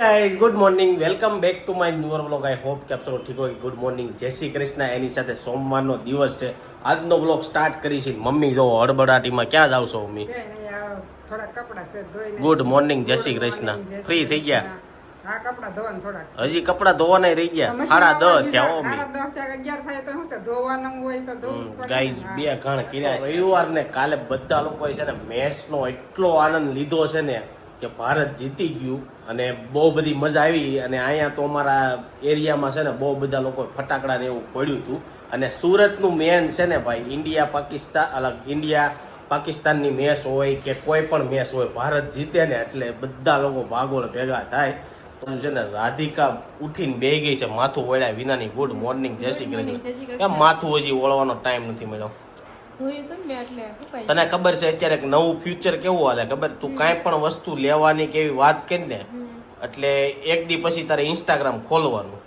Guys good morning welcome back to my newer blog I hope કે આપ સૌ ઠીક હોય. ગુડ મોર્નિંગ જય શ્રી કૃષ્ણ. એની સાથે સોમવારનો દિવસ છે. આજનો વ્લોગ સ્ટાર્ટ કરી છે. મમ્મી જો હડબડાટીમાં ક્યાં જાવ છો મમ્મી? ગુડ morning, જય શ્રી કૃષ્ણ. શ્રી થઈ ગયા? હજી કપડા ધોવાના રહી ગયા? સાડા દસ થયા ને. ગાઈઝ બે ઘણ કર્યા. રવિવાર ને કાલે બધા લોકો છે ને મેચ નો એટલો આનંદ લીધો છે ને કે ભારત જીતી ગયું અને બહુ બધી મજા આવી અને અહીંયા તો અમારા એરિયામાં છે ને બહુ બધા લોકો ફટાકડા ને એવું પડ્યું હતું. અને સુરતનું મેન છે ને ભાઈ ઇન્ડિયા પાકિસ્તાન અલગ ઇન્ડિયા પાકિસ્તાનની મેચ હોય કે કોઈ પણ મેચ હોય ભારત જીતે ને એટલે બધા લોકો ભાગોળ ભેગા થાય. તો છે ને રાધિકા ઉઠીને બે ગઈ છે માથું વળ્યા વિનાની ગુડ મોર્નિંગ જય શ્રી જય કૃષ્ણ. કેમ માથું હજી ઓળવાનો ટાઈમ નથી મળ્યો? તને ખબર છે અત્યારે એક નવું ફ્યુચર કેવું હાલે ખબર? તું કાંઈ પણ વસ્તુ લેવાની કે એવી વાત કરી ને એટલે એક દી પછી તારે ઇન્સ્ટાગ્રામ ખોલવાનું.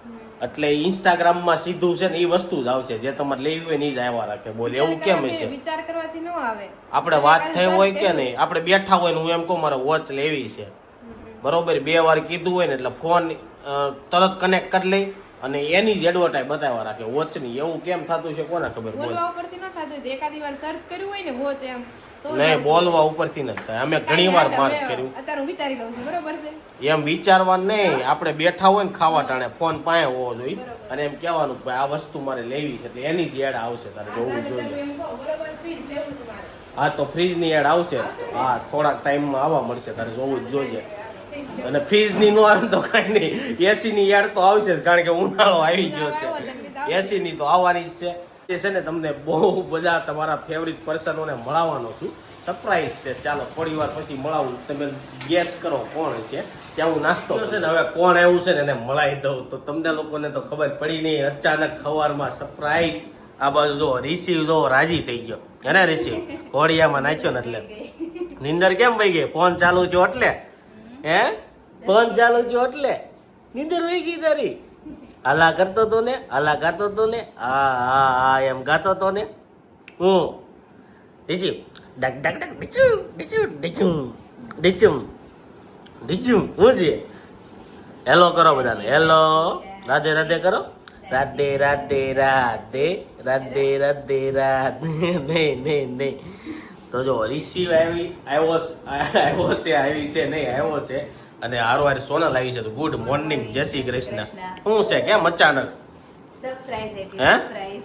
એટલે ઇન્સ્ટાગ્રામમાં સીધું છે ને એ વસ્તુ જ આવશે જે તમારે લેવી હોય ને એ જ આવ્યા રાખે. બોલે એવું કેમ છે? વિચાર કરવાથી ન આવે. આપણે વાત થઈ હોય કે નહીં આપણે બેઠા હોય ને હું એમ કહું મારે વોચ લેવી છે. બરોબર બે વાર કીધું હોય ને એટલે ફોન તરત કનેક્ટ કરી લઈ. અને એની જ એડવર્ટાઈઝ બતાવવા રાખે વોચની એવું કેમ થતું છે કોને ખબર? બોલ. બોલવા ઉપરથી ન થતું હોય એકાદી વાર સર્ચ કર્યું હોય ને વોચ એમ નહીં બોલવા ઉપરથી નથી થાય. અમે ઘણી વાર માર્ક કર્યું. અત્યારે હું વિચારી લઉં છું બરોબર છે? એમ વિચારવાનું નહીં. આપણે બેઠા હોય ને ખાવા ટાણે ફોન પાસે હોવો જોઈએ. અને એમ કહેવાનું કે આ વસ્તુ મારે લેવી છે એટલે એની જ એડ આવશે તારે જોવું જોઈએ. હા તો ફ્રીજની એડ આવશે. હા થોડાક ટાઈમમાં આવવા મળશે તારે જોવું જ જોઈએ. અને ફ્રીજની નો આવે તો કઈ નહીં. એસી ની એડ તો આવશે જ કારણ કે ઉનાળો આવી ગયો છે. એસી ની તો આવવાની જ છે. એ છે ને તમને બહુ બધા તમારા ફેવરિટ પર્સનોને મળવાનો છું. સરપ્રાઈઝ છે. ચાલો થોડી વાર પછી મળાવું. તમે ગેસ કરો કોણ છે. ત્યાં હું નાસ્તો છે ને હવે કોણ આવ્યું છે ને એને મળાવી દઉં. તો તમને લોકોને તો ખબર પડી નહીં. અચાનક ખવારમાં સરપ્રાઈઝ આ બાજુ જો રિસીવ જો રાજી થઈ ગયો. એને રિસીવ ઘોડિયામાં નાખ્યો ને એટલે. નિંદર કેમ ભાઈ ગઈ? ફોન ચાલુ થયો એટલે? હે? ફોન ચાલુ થયો એટલે નિંદર વહી ગઈ તારી. હાલા કરતો તો ને હાલા ગાતો તો ને, હા હા હા, એમ ગાતો તો ને. હું? ડીચું ડક ડક ડક ડીચું ડીચું ડીચું ડીચું ડીચું હું છે? હેલો કરો બધાને. હેલો રાધે રાધે કરો. રાધે રાધે રાધે રાધે રાધે રાધે. નહીં નહીં નહીં. તો જો રિસીવ આવી આવ્યો આવ્યો છે આવી છે નહીં આવ્યો છે. અને હારો હારે સોનલ આવી છે તો ગુડ મોર્નિંગ જય શ્રી કૃષ્ણ. શું છે કેમ અચાનક? હે?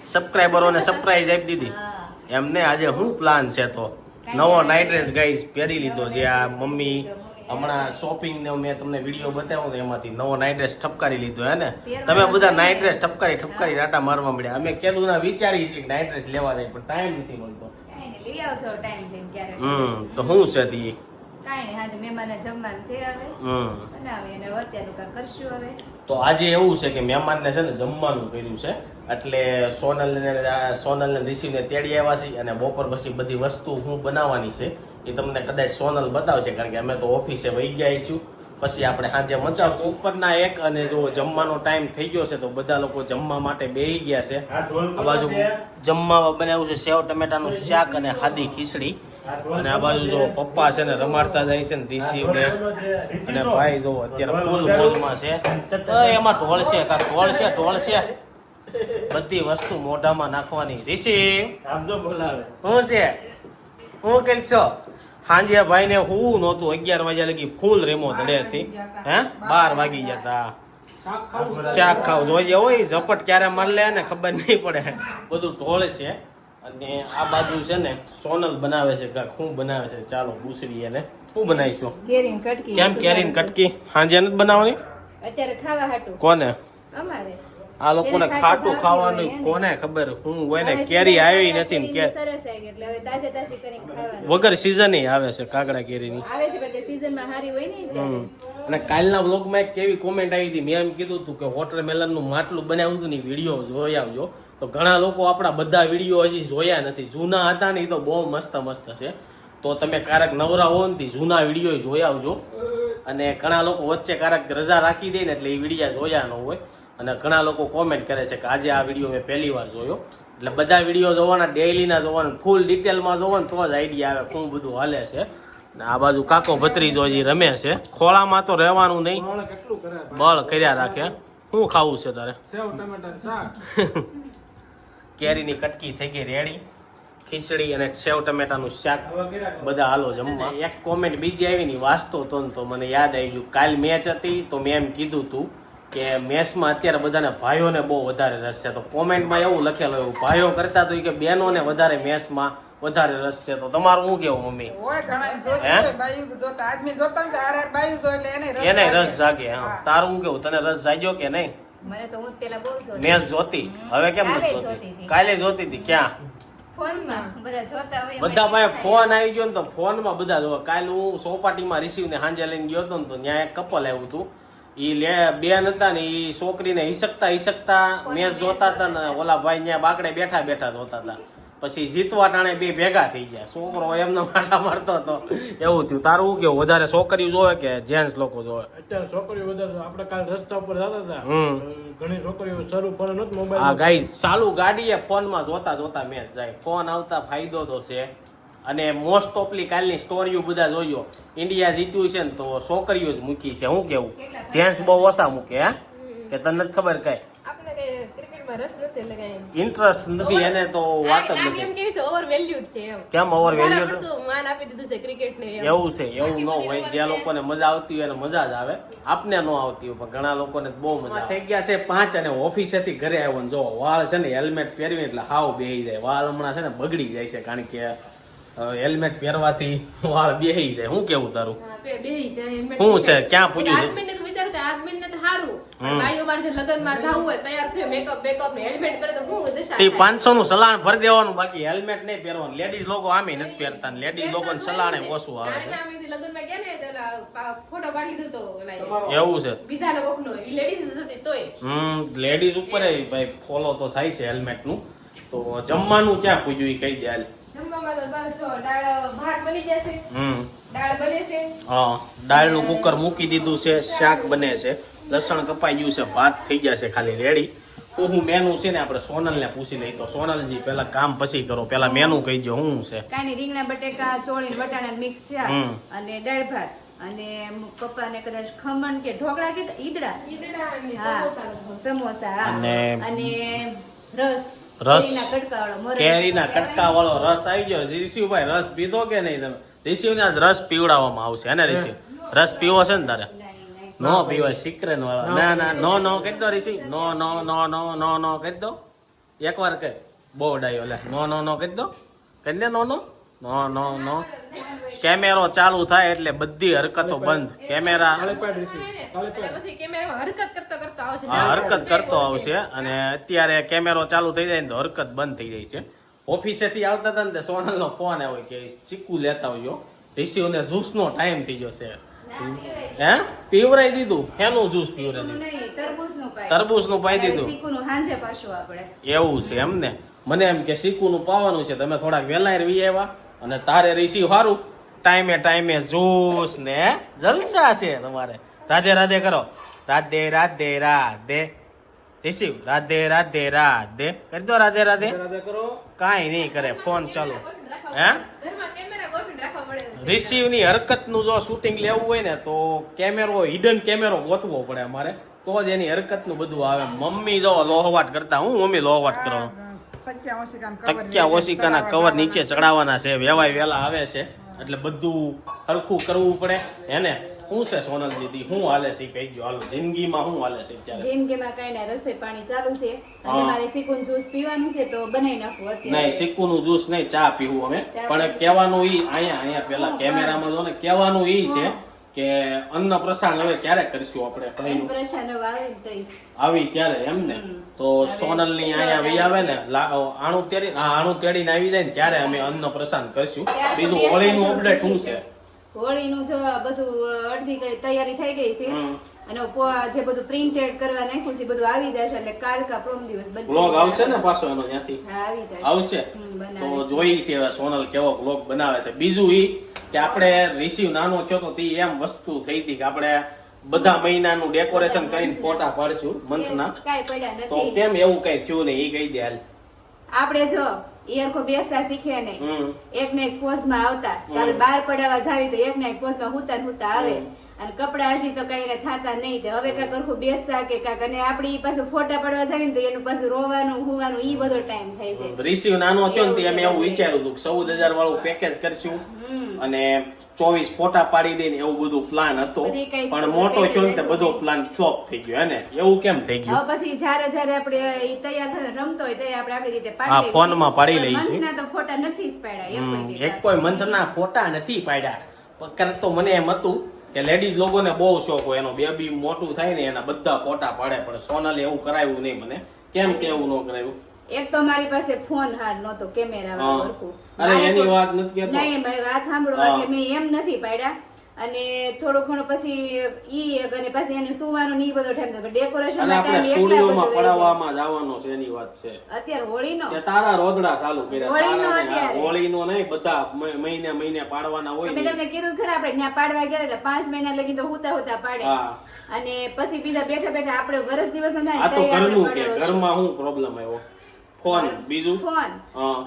સબસ્ક્રાઈબરોને સરપ્રાઈઝ આપી દીધી. એમને આજે શું પ્લાન છે તો? નવો નાઇટ ડ્રેસ ગાઈઝ પહેરી લીધો જે આ મમ્મી હમણાં શોપિંગ ને મેં તમને વીડિયો બતાવ્યો એમાંથી નવો નાઇટ ડ્રેસ ઠપકારી લીધો હે ને? તમે બધા નાઇટ ડ્રેસ ઠપકારી ઠપકારી રાટા મારવા મળ્યા. અમે કીધું ના વિચારી છે કે નાઇટ ડ્રેસ લેવા જાય પણ ટાઈમ નથી મળતો. કાંઈ આવજો ટાઈમ લઈને ક્યારેક. હમ તો હું છે તી કાઈ નહીં આજે મહેમાન જમવાનું છે હવે. હમ. બનાવી અને અત્યારનું કા કરશું હવે. તો આજે એવું છે કે મહેમાનને છે ને જમવાનું કર્યું છે એટલે સોનલને સોનલને ઋષિને તેડી આવ્યા છે અને બપોર પછી બધી વસ્તુ હું બનાવવાની છે. એ તમને કદાચ સોનલ બતાવશે કારણ કે અમે તો ઓફિસે વહી ગયા છું પછી આપણે સાંજે મચાવશું ઉપરના એક અને જો જમવાનો ટાઈમ થઈ ગયો છે તો બધા લોકો જમવા માટે બેહી ગયા છે. આ બાજુ જમવા બનાવ્યું છે સેવ ટમેટાનું શાક અને હાદી ખીચડી. અને આ બાજુ જો પપ્પા છે ને રમાડતા જાય છે ને ડીસી ને અને ભાઈ જો અત્યારે ફૂલ મોજમાં છે. એમાં ઢોળ છે કા ઢોળ છે ઢોળ છે? બધી વસ્તુ મોઢામાં નાખવાની. ઋષિ શું છે? હું કઈ છો? સાંજે ભાઈ ને હું નહોતું. અગિયાર વાગ્યા લગી ફૂલ રેમો ધડેથી. હે? બાર વાગી ગયા. તા. શાક ખાવ જોઈએ હોય ઝપટ ક્યારે માર લે ને ખબર નહીં પડે. બધું ઢોળ છે. અને આ બાજુ છે ને સોનલ બનાવે છે. ઘર હું બનાવે છે? ચાલો પૂછવી એને. શું બનાવીશું? કેરીન કટકી કેમ કેરીને કટકી? સાંજે નથી બનાવવાની? અત્યારે ખાવા હાટું. કોને? અમારે. આ લોકોને ખાટું ખાવાનું કોને ખબર? હું હોય ને કેરી આવી નથી ને વગર સીઝન આવે છે કાકડા કેરીની. અને કાલના વ્લોગમાં એક કેવી કોમેન્ટ આવી હતી. મેં એમ કીધું હતું કે વોટરમેલનનું માટલું બનાવ્યું હતું ને વીડિયો જોઈ આવજો. તો ઘણા લોકો આપણા બધા વીડિયો હજી જોયા નથી. જૂના હતા ને એ તો બહુ મસ્ત મસ્ત છે. તો તમે ક્યારેક નવરા હો ને જૂના વીડિયો જોઈ આવજો. અને ઘણા લોકો વચ્ચે ક્યારેક રજા રાખી દે ને એટલે એ વિડીયા જોયા ન હોય. અને ઘણા લોકો કોમેન્ટ કરે છે કે આજે આ વીડિયો મેં પહેલી વાર જોયો. એટલે બધા વીડિયો જોવાના ડેઈલીના જોવાના ફૂલ ડિટેલમાં જોવાના તો જ આઈડિયા આવે શું બધું હાલે છે. ને આ બાજુ કાકો ભત્રીજો હજી રમે છે. ખોળામાં તો રહેવાનું નહીં. બળ કર્યા રાખે. શું ખાવું છે તારે? સેવ ટમેટા શાક. કેરીની કટકી થઈ ગઈ રેડી. ખીચડી અને સેવ ટમેટાનું શાક. બધા હાલો જમવા. એક કોમેન્ટ બીજી આવી ની વાંચતો હતો ને તો મને યાદ આવી ગયું. કાલ મેચ હતી તો મેં એમ કીધું તું કે મેસમાં અત્યારે બધાને ભાઈઓને બહુ વધારે રસ છે. તો કોમેન્ટમાં એવું લખેલું એવું ભાઈઓ કરતા તો કે બહેનોને વધારે મેસમાં વધારે રસ છે. તો તમારું શું કેવું મમ્મી? હે? એને રસ એને લાગે. રસ જાગે. હા. હા. તારું શું કેવું તને રસ જાગ્યો કે નહીં? હું બહુ જોતી. હવે કેમ કાલે નથી જોતી? કાલે જોતી હતી? ક્યાં? બધા જોતા પાસે ફોન આવી ગયો ને તો ફોનમાં બધા જોવા. કાલ હું સોપાટીમાં રિસીવ ને હાંજે લઈને ગયો હતો ને તો ત્યાં એક કપલ આવ્યું હતું. ઈ લે બેન હતા ને ઈ છોકરીને હિસકતા હિસકતા મેચ જોતા હતા ને ઓલા ભાઈ ત્યાં બાકડે બેઠા બેઠા જોતા હતા પછી જીતવા ટાણે બે ભેગા થઈ ગયા. છોકરો એમને માટા મારતો હતો. એવું થયું. તારું શું કેવું? વધારે છોકરીઓ જોવે કે જેન્ટ્સ લોકો જોવે? અત્યારે છોકરીઓ વધારે આપણે કાલ રસ્તા ઉપર જતા હતા ઘણી છોકરીઓ શરૂ ફોન નતો મોબાઈલ હા ગાઈઝ ચાલુ ગાડીએ ફોનમાં જોતા જોતા મેચ જાય. ફોન આવતા ફાયદો તો છે. અને મોસ્ટ ઓફલી કાલની સ્ટોરીઓ બધા જોયો ઇન્ડિયા જીત્યું છે ને તો છોકરીઓ જ મૂકી છે. શું કેવું? જેન્ટ્સ બહુ ઓછા મૂકે હે? કે તને નથી ખબર કઈ? ઇન્ટરેસ્ટ નથી એને તો વાત જ નથી. ઓવર વેલ્યુડ કેમ ઓવર વેલ્યુ પડતું માન આપી દીધું છે ક્રિકેટ ને એમ. એવું છે એવું ન હોય. જે લોકોને મજા આવતી હોય એને મજા જ આવે. આપને ન આવતી હોય પણ ઘણા લોકોને બહુ મજા થઈ ગયા છે પાંચ અને ઓફિસેથી ઘરે આવ્યો ને જો વાળ છે ને હેલ્મેટ પહેરવી એટલે હાવ બેહી જાય. વાળ હમણાં છે ને બગડી જાય છે કારણ કે હેલ્મેટ પહેરવાથી વાળ બેહી જાય. શું કેવું તારું? હા, બે- બેહી જાય, helmet શું છે? ક્યાં પૂછ્યું છે? પાંચસો નું સલાણ ભરી દેવાનું બાકી હેલ્મેટ નહીં પહેરવાનું. લેડીઝ લોકો આમે નથી પહેરતા લેડીઝ લોકો સલાણે ઓછું આવે એવું છે. લેડીઝ ઉપર ભાઈ ફોલો તો થાય છે હેલ્મેટનું. તો જમવાનું ક્યાં પૂજ્યું એ કઈ દે દાળ ભાત બની જશે, હમ. દાળ બને છે, હા દાળનું કુકર મૂકી દીધું છે શાક બને છે. લસણ કપાઈ ગયું છે ભાત થઈ જશે ખાલી રેડી તો હું મેનુ છે ને આપણે સોનલને પૂછી લઈ. તો સોનલજી પેલા કામ પછી કરો. પેલા મેનુ કહી દો શું છે? કાઈ રીંગણા બટેકા ચોળી ને બટાણા મિક્સ છે અને દાળ ભાત. અને પપ્પા ને કદાચ ખમણ કે ઢોકળા કે ઈદડા? ઈદડા હા સમોસા. હા. અને રસ. રસ. કેરીના કટકાવાળો રસ આવી ગયો. ઋષિભાઈ રસ પીધો કે નહીં તમે? ઋષિને આજ રસ પીવડાવવામાં આવશે હે ને ઋષિ? રસ પીવો છે ને તારે. નો પીવાય સિક્રેન વાળા. ના ના નો નો કહી દો ઋષિ. નો નો નો નો નો નો કહી દો. એકવાર કહે બહુ ડાયો લે. નો નો નો કહી દો. કહી દે નો નો. નો નો નો. કેમેરો ચાલુ થાય એટલે બધી હરકતો બંધ. કેમેરા એટલે પછી કેમેરામાં હરકત કરતો કરતો આવશે. હા હરકત કરતો આવશે. અને અત્યારે કેમેરો ચાલુ થઈ જાય ને તો હરકત બંધ થઈ જાય છે. ઓફિસેથી આવતા હતા ને તે સોનલનો ફોન આવ્યો કે ચીકુ લેતા આવજો. રિસીવને જ્યુસનો ટાઈમ થઈ ગયો છે હે? પીવરાઈ દીધું. એનું જ્યુસ પીવરાઈ દીધું? નહીં, તરબૂચનું પાઈ. દીધું. શીકુનું પાછું આપણે. એવું છે એમ ને મને એમ કે સીકુનું પાવાનું છે. તમે થોડાક વહેલા રહી આવ્યા. અને તારે રિસીવ સારું ટાઈમે ટાઈમે જોશ ને જલસા છે તમારે. રાધે રાધે કરો. રાધે રાધે રાધે. રિસીવ રાધે રાધે રાધે. કરી દો રાધે રાધે. કાંઈ નહીં કરે ફોન ચાલુ. હે? રિસીવની કેમેરા ગોઠવીને રાખવા પડે છે. રિસીવની હરકતનું જો શૂટિંગ લેવું હોય ને તો કેમેરો હિડન કેમેરો ગોતવો પડે અમારે. તો જ એની હરકતનું બધું આવે. મમ્મી જો લોહવાટ કરતા હું મમ્મી લોહવાટ કરો તકિયા ઓશિકાના કવર નીચે ચડાવવાના છે. વેવાય વેલા આવે છે. એટલે બધું હરખું કરવું પડે. હેને? શું છે સોનલ દીદી? શું હાલે છે કહી ગયો હાલો જિંદગીમાં શું હાલે છે અત્યારે? જિંદગીમાં કઈ ના રસોઈ પાણી ચાલુ છે. અને મારે શીકુનું જ્યુસ પીવાનું છે તો બનાવી નાખું નહીં અત્યારે સિક્કુનું જ્યુસ નહીં ચા પીવું અમે. પણ કહેવાનું ઈ અહીંયા અહીંયા પેલા કેમેરામાં જો ને કહેવાનું ઈ છે કે અન્ન પ્રસાદ હવે ક્યારે કરશું આપણે હવે આવે ત્યારે એમ ને? તો સોનલની અહીંયા વી આવે ને આણું તેડી હા આણું તેડીને આવી જાય ને ત્યારે અમે અન્ન પ્રસાદ કરશું. બીજું હોળી નું અપડેટ શું છે? હોળી નું જો બધું અડધી તૈયારી થઈ ગઈ છે અને જે બધું પ્રિન્ટેડ કરવા નાખ્યું છે બધું આવી જશે એટલે કાલ કા પ્રોમ દિવસ બ્લોગ આવશે ને પાછો એનો ત્યાંથી? આવી જશે. આવશે? તો જોઈ છે સોનલ કેવો બ્લોગ બનાવે છે. બીજું ઈ કે આપણે રિસીવ નાનો થયો તો તે એમ વસ્તુ થઈ હતી કે આપણે બધા મહિનાનું ડેકોરેશન કરીને ફોટા પાડશું મંથના. કાંઈ પડ્યા તો કેમ એવું કઈ થયું નહીં? એ કહી દે હાલ. આપણે જો ઈયરખો બેસતા શીખે નહીં. એક ને એક પોઝમાં આવતા. બાર પડાવવા જાવી તો એક ને એક પોઝમાં હુતા હુતા આવે. અને કપડા હજી તો કઈ થતા નહીં છે. હવે કાંઈક કરખું બેસતા કે કાંક અને આપણે ઈ પાછું ફોટા પડવા જાય ને તો એનું પાછું રોવાનું હોવાનું ઈ બધો ટાઈમ થાય છે. રિસીવ નાનો થયો ને અમે એવું વિચાર્યું હતું ચૌદ હજાર વાળું પેકેજ કરશું અને ચોવીસ ફોટા પાડી દઈને એવું બધું પ્લાન હતો. પણ મોટો છો ને બધો પ્લાન ફ્લોપ થઈ ગયો. હે ને? એવું કેમ થઈ ગયું? પછી જ્યારે જ્યારે આપણે તૈયાર થઈને રમતો હોય ત્યારે આપણે આપણી રીતે પાડી લઈએ. ફોનમાં પાડી લઈએ છીએ. મંથના તો ફોટા નથી જ પાડ્યા એક કોઈ મંથના ફોટા નથી પાડ્યા. પણ તો મને એમ હતું કે લેડીઝ લોકોને બહુ શોખ હોય એનો બેબી મોટું થાય ને એના બધા ફોટા પાડે પણ સોનલ એવું કરાવ્યું નહીં મને. કેમ કે એવું ન કરાવ્યું? એક તો મારી પાસે ફોન હાર નતો કેમેરા વાળો અરે એની વાત નથી કેતો. નહીં વાત સાંભળો એટલે મેં એમ નથી પાડ્યા અને થોડો ઘણો પછી ઈ એક અને પછી એને સુવાનો ને બધો ટાઈમ થાય. ડેકોરેશનમાં ટાઈમ સ્ટુડિયોમાં. પડાવવામાં જવાનો છે એની વાત છે. અત્યારે હોળીનો? કે તારા રોદડા ચાલુ કર્યા. હોળીનો અત્યારે. હોળીનો નહીં બધા મહિને મહિને પાડવાના હોય મેં તમને કીધું ખરા આપણે ત્યાં પાડવા ગયા હતા પાંચ મહિના લગી તો હોતા હોતા પાડે. અને પછી બીજા બેઠા બેઠા આપણે વર્ષ દિવસ નો થાય તો ઘરનું કે ઘરમાં શું પ્રોબ્લેમ આવ્યો. ફોન બીજું? ફોન.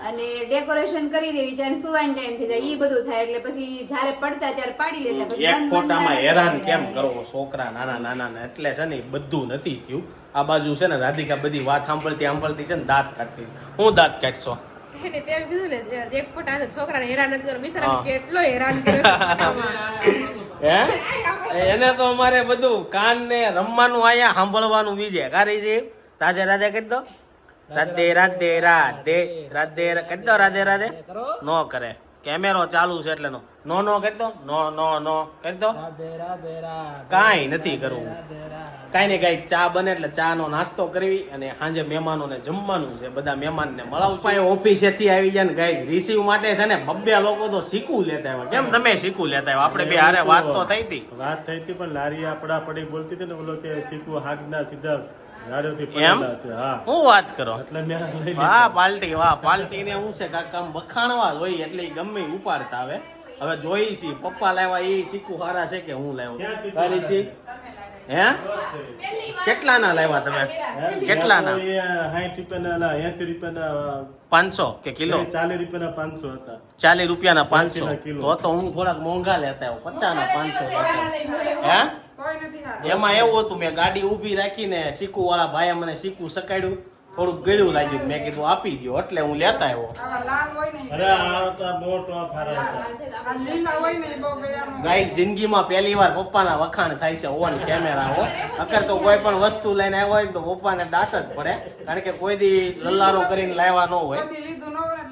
અને ડેકોરેશન કરી દેવી ત્યારે સુવાનો ટાઈમ થઈ જાય ઈ બધું થાય એટલે પછી જ્યારે પડતા ત્યારે પાડી લેતા પછી એક ફોટામાં હેરાન કેમ કરવો? છોકરા નાના નાના ને એટલે છે ને બધું નથી થયું. આ બાજુ છે ને રાધિકા બધી વાત સાંભળતી સાંભળતી છે ને દાંત કાઢતી. હું દાંત કાઢશો? એને તેમ કીધું ને જે ફોટા છોકરાને હેરાન નથી કર્યો બિચારાને કેટલો હેરાન કર્યો. હે? એને તો અમારે બધું કાન ને રમવાનું આયા સાંભળવાનું બીજે. કારી છે રાધે રાધે કરી દો. રાધે રાધે રાધે રાધે કરી દો રાધે રાધે. નો કરે. કેમેરો ચાલુ છે એટલે નો. નો નો કરી દો. નો નો નો. કરી દો. કાંઈ નથી કરવું. કાંઈ ને કાંઈ ચા બને એટલે ચા નો નાસ્તો કરવી અને સાંજે મહેમાનોને જમવાનું છે. બધા મહેમાન ને મળાવું ઓફિસે થી આવી જાય ને ગાય રિસીવ માટે છે ને બબ્બે લોકો તો શીખવું લેતા આવ્યા. કેમ તમે શીખવું લેતા આવ્યા? આપણે બે હારે વાત તો થઈ હતી. વાત થઈ હતી પણ લારી આપડા પડી બોલતી હતી ને બોલો કે ચીકુ હાગના સીધા ગાડીઓથી એમ? પડેલા છે હું. વાત કરો? એટલે મેં લઈ વાહ પાલટી વાહ પાલટી ને શું છે કાકા વખાણવા જોઈએ એટલે ગમે ઉપાડતા આવે. હવે જોઈ છી પપ્પા લાવ્યા એ શીખવું હારા છે કે હું લાવ્યો? તારી શીખ હે? કેટલાના લાવ્યા તમે? કેટલા ના રૂપિયાના એસી રૂપિયાના પાંચસો કે કિલો? ચાલીસ રૂપિયાના પાંચસો હતા. ચાલીસ રૂપિયાના પાંચસો? એંસીના કિલો. તો તો હું થોડાક મોંઘા લેતા પચાસ ના પાંચસો હે. એમાં એવું હતું મેં ગાડી ઊભી રાખીને શીકુ વાળા ભાઈએ મને શીકુ સકાડ્યું થોડુંક ગળ્યું લાગ્યું મેં કીધું આપી દો એટલે હું લેતા આવ્યો. ગાઈસ જિંદગીમાં પહેલી વાર પપ્પાના વખાણ થાય છે ઓન કેમેરા હો. અગર તો કોઈ પણ વસ્તુ લઈને આવ્યો હોય તો પપ્પાને દાંત જ પડે. કારણ કે કોઈ દી લલ્લારો કરીને લાવ્યા ન હોય.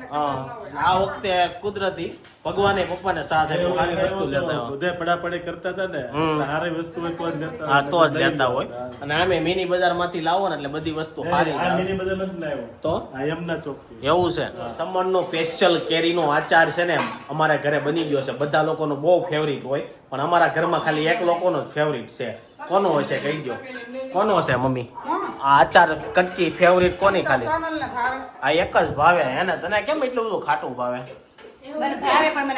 ન ને ન. આ વખતે કુદરતી ભગવાને પપ્પાને સાથ આપ્યો સારી વસ્તુ લેતા બધે પડાપડી કરતા હતા ને સારી વસ્તુ હોય તો જ લેતા હા તો જ લેતા હોય. અને આમે મિની બજારમાંથી લાવો ને એટલે બધી વસ્તુ સારી આ મિની બજાર નથી લાવ્યો. તો? આ એમના ચોક એવું છે. ખમણનો સ્પેશિયલ કેરીનો આચાર છે ને અમારા ઘરે બની ગયો છે. બધા લોકોનો બહુ ફેવરિટ હોય. પણ અમારા ઘરમાં ખાલી એક લોકોનો જ ફેવરિટ છે. કોનો હશે કહી દો કોનો છે મમ્મી? આચાર કટકી ફેવરિટ કોની ખાલી સોનલને ભાવે છે. આ એક જ ભાવે એને તને કેમ એટલું બધું ખાટું ભાવે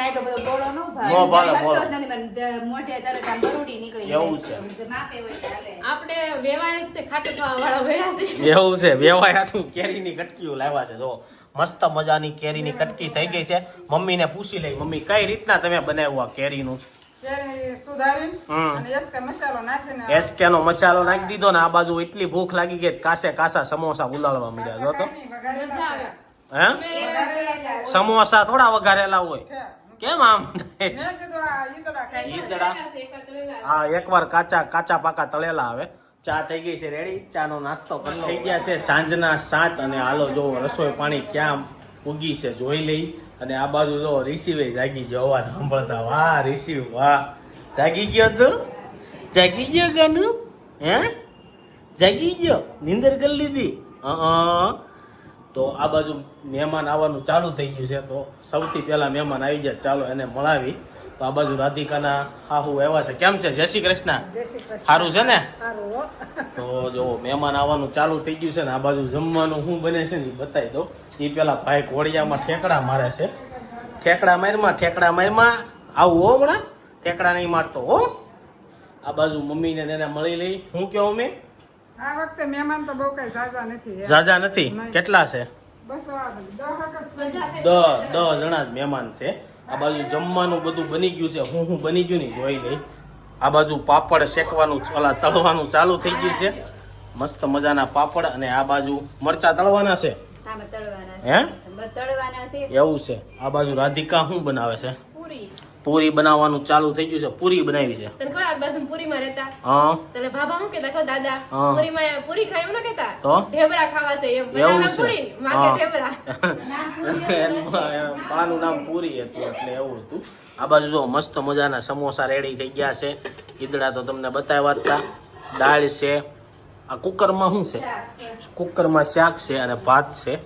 આટલો ન. ન એવું છે. માપે હોય ચાલે. આપણે વેવાય એવું છે કેરીની કટકીઓ લાવ્યા છે જો મસ્ત મજાની કેરીની કટકી થઈ ગઈ છે મમ્મીને પૂછી લઈ મમ્મી કઈ રીતના તમે બનાવ્યું આ કેરીનું એસકા મસાલો એસકે નો મસાલો નાખી દીધો ને આ બાજુ એટલી ભૂખ લાગી ગઈ કે કાસે કાસા સમોસા તો. વઘારેલા છે. હે? સમોસા થોડા વઘારેલા હોય. કેમ આમ? ઈદડા હા એકવાર કાચા કાચા પાકા તળેલા આવે. ચા થઈ ગઈ છે રેડી ચા નો નાસ્તો કરી થઈ ગયા છે સાંજના સાત અને હાલો જો રસોઈ પાણી ક્યાં ઉગી છે જોઈ લઈ. અને આ બાજુ જો રિસીવે જાગી ગયો અવાજ સાંભળતા વાહ રિસીવ વાહ. જાગી ગયો તું? જાગી ગયો ગાનું? હે? જાગી ગયો? નીંદર કરી લીધી? હા તો આ બાજુ મહેમાન આવવાનું ચાલુ થઈ ગયું છે તો સૌથી પહેલા મહેમાન આવી ગયા ચાલો એને મળાવી. તો આ બાજુ રાધિકાના હાહુ એવા છે. કેમ છે? જય શ્રી કૃષ્ણ. જય શ્રી કૃષ્ણ. સારું છે ને? તો જો મહેમાન આવવાનું ચાલુ થઈ ગયું છે ને આ બાજુ જમવાનું શું બને છે ને બતાવી દો એ પેલા ભાઈ ઘોડિયામાં ઠેકડા મારે છે. ઠેકડા મારમાં ઠેકડા મારમાં આવું હો હમણાં ઠેકડા નહીં મારતો હો. આ બાજુ મમ્મીને એને મળી લઈ. હું કહો મેં આ વખતે મહેમાન તો બહુ કઈ ઝાઝા નથી ઝાઝા નથી? કેટલા છે? દ દસ જણા જ મહેમાન છે. આ બાજુ જમવાનું બધું બની ગયું છે. હું હું બની ગયું ને જોઈ લઈ. આ બાજુ પાપડ શેકવાનું ઓલા તળવાનું ચાલુ થઈ ગયું છે. મસ્ત મજાના પાપડ અને આ બાજુ મરચા તળવાના છે. હે? એવું છે. આ બાજુ રાધિકા શું બનાવે છે? પૂરી. પૂરી બનાવવાનું ચાલુ થઈ ગયું છે. પૂરી બનાવી છે. તને ખબર આ બાજુ પૂરીમાં રહેતા? હા. તને બાબા શું કેતા કહો દાદા પૂરી માં પૂરી ખાય એવું ન કેતા તો? ઢેબરા ખાવા છે એમ. એવું બનાવે પૂરી? માગે ઢેબરા. પાનું નામ પૂરી હતું એટલે એવું હતું. આ બાજુ જો મસ્ત મજાના સમોસા રેડી થઈ ગયા છે. ઈદડા તો તમને બતાવ્યા હતા દાળ છે આ કુકરમાં શું છે? કુકરમાં શાક છે અને ભાત છે.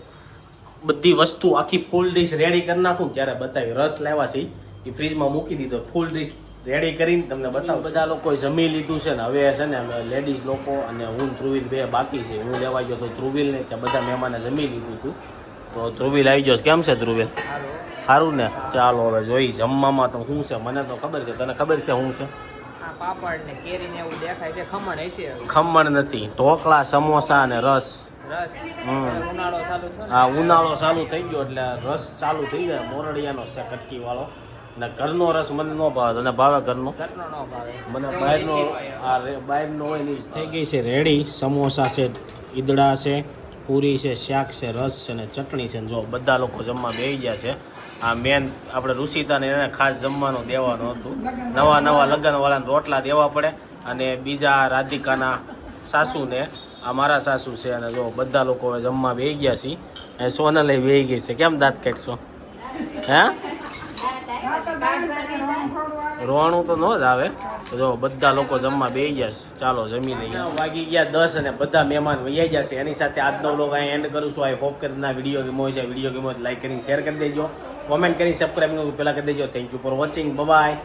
બધી વસ્તુ આખી ફૂલ ડીશ રેડી કરી નાખું ત્યારે બતાવી રસ લેવા છે એ ફ્રીજમાં મૂકી દીધો. ફૂલ ડીશ રેડી કરીને તમને બતાવું બધા લોકોએ જમી લીધું છે ને હવે છે ને લેડીઝ લોકો અને હું ધ્રુવીલ બે બાકી છે. હું લેવા ગયો તો ધ્રુવિલ ને ત્યાં બધા મહેમાને જમી લીધું હતું તો ધ્રુવીલ આવી ગયો કેમ છે ધ્રુવીલ? સારું ને. ચાલો હવે જોઈ જમવામાં તો શું છે? મને તો ખબર છે. તને ખબર છે શું છે? પાપડ ને કેરી ને એવું દેખાય છે. ખમણ હશે ખમણ નથી. ઢોકળા સમોસા અને રસ. રસ. ઉનાળો ચાલુ આ ઉનાળો ચાલુ થઈ ગયો એટલે રસ ચાલુ થઈ જાય. મોરડિયાનો છે કટકી વાળો ને ઘરનો રસ મને ન ભાવે. તને ભાવે ઘરનો? ન મને બહારનો આ બહારનો હોયની થઈ ગઈ છે રેડી. સમોસા છે ઈદડા છે પૂરી છે શાક છે રસ છે ને ચટણી છે જો બધા લોકો જમવા બેસી ગયા છે. આ મેન આપણે ઋષિતાને એને ખાસ જમવાનું દેવાનું હતું. નવા નવા લગ્ન વાળાને રોટલા દેવા પડે અને બીજા રાધિકાના સાસુને, આ મારા સાસુ છે અને જો બધા લોકો હવે જમવા બે ગયા છે. અને સોનલે બે ગઈ છે. કેમ દાંત કાઢશો? હે? રોણું તો ન જ આવે. જો બધા લોકો જમવા બે ગયા છે. ચાલો જમી લઈએ. વાગી ગયા દસ અને બધા મહેમાન વૈયા ગયા છે. એની સાથે આજનો વ્લોગ અહીં એન્ડ કરું છું. આઈ હોપ કે તમને વીડિયો ગમો છે. વીડિયો ગમો લાઈક કરીને શેર કરી દેજો. કોમેન્ટ કરીને સબસ્ક્રાઈબ પહેલાં કરી દેજો. Thank you for watching bye